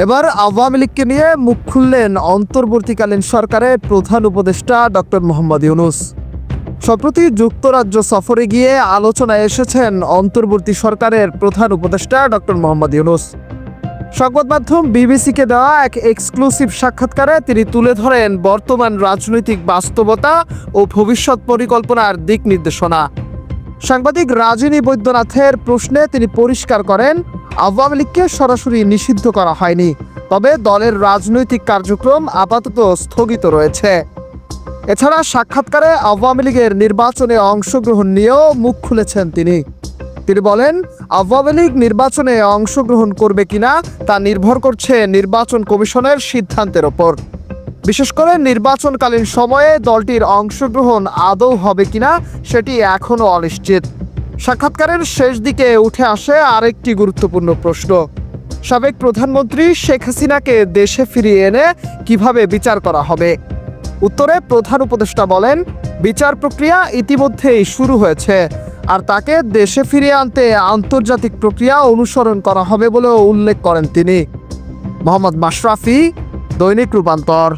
এবার আওয়ামী লীগকে নিয়ে মুখ খুললেন অন্তর্বর্তীকালীন সরকারের প্রধান উপদেষ্টা ডক্টর মোহাম্মদ ইউনুস। সম্প্রতি যুক্তরাজ্য সফরে গিয়ে আলোচনায় এসেছেন অন্তর্বর্তী সরকারের প্রধান উপদেষ্টা ডক্টর মোহাম্মদ ইউনুস। সংবাদ মাধ্যম বিবিসিকে দেওয়া এক এক্সক্লুসিভ সাক্ষাৎকারে তিনি তুলে ধরেন বর্তমান রাজনৈতিক বাস্তবতা ও ভবিষ্যৎ পরিকল্পনার দিক নির্দেশনা। সাংবাদিক রাজিনী বৈদ্যনাথের প্রশ্নে তিনি পরিষ্কার করেন, আওয়ামী লীগকে সরাসরি নিষিদ্ধ করা হয়নি। তবে দলের রাজনৈতিক কার্যক্রম আপাতত স্থগিত রয়েছে। এছাড়া সাক্ষাৎকারে আওয়ামী লীগের নির্বাচনে অংশগ্রহণ নিয়েও মুখ খুলেছেন তিনি। তিনি বলেন, আওয়ামী লীগ নির্বাচনে অংশগ্রহণ করবে কিনা তা নির্ভর করছে নির্বাচন কমিশনের সিদ্ধান্তের ওপর। বিশেষ করে নির্বাচনকালীন সময়ে দলটির অংশগ্রহণ আদৌ হবে কিনা সেটি এখনও অনিশ্চিত। সাক্ষাৎকারের শেষ দিকে উঠে আসে আরেকটি গুরুত্বপূর্ণ প্রশ্ন। সাবেক প্রধানমন্ত্রী শেখ হাসিনাকে দেশে ফিরিয়ে এনে কীভাবে বিচার করা হবে? উত্তরে প্রধান উপদেষ্টা বলেন, বিচার প্রক্রিয়া ইতিমধ্যেই শুরু হয়েছে আর তাকে দেশে ফিরিয়ে আনতে আন্তর্জাতিক প্রক্রিয়া অনুসরণ করা হবে বলেও উল্লেখ করেন তিনি। মোহাম্মদ মাশরাফি, দৈনিক রূপান্তর।